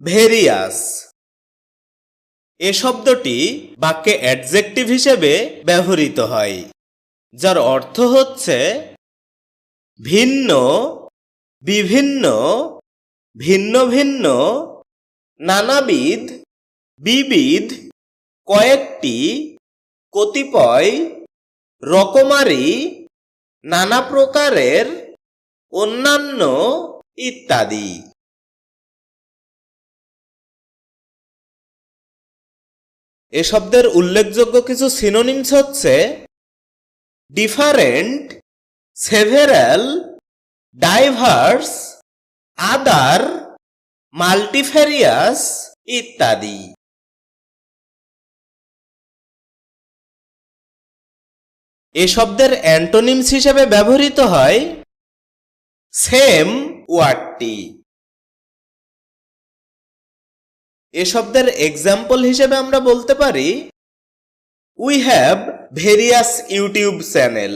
Various. এ শব্দটি বাক্যে adjective হিসেবে ব্যবহৃত হয়, যার অর্থ হচ্ছে ভিন্ন, বিভিন্ন, ভিন্ন ভিন্ন, নানাবিধ, বিবিধ, কয়েকটি, কতিপয়, রকমারি, নানা প্রকারের, অন্যান্য ইত্যাদি। এ শব্দের উল্লেখযোগ্য কিছু সিনোনিমস হচ্ছে different several diverse other multifarious ইত্যাদি। এ শব্দের অ্যান্টোনিমস হিসেবে ব্যবহৃত হয় সেম ওয়ার্ডটি এ শব্দের এক্সাম্পল হিসেবে আমরা বলতে পারি we have various YouTube channel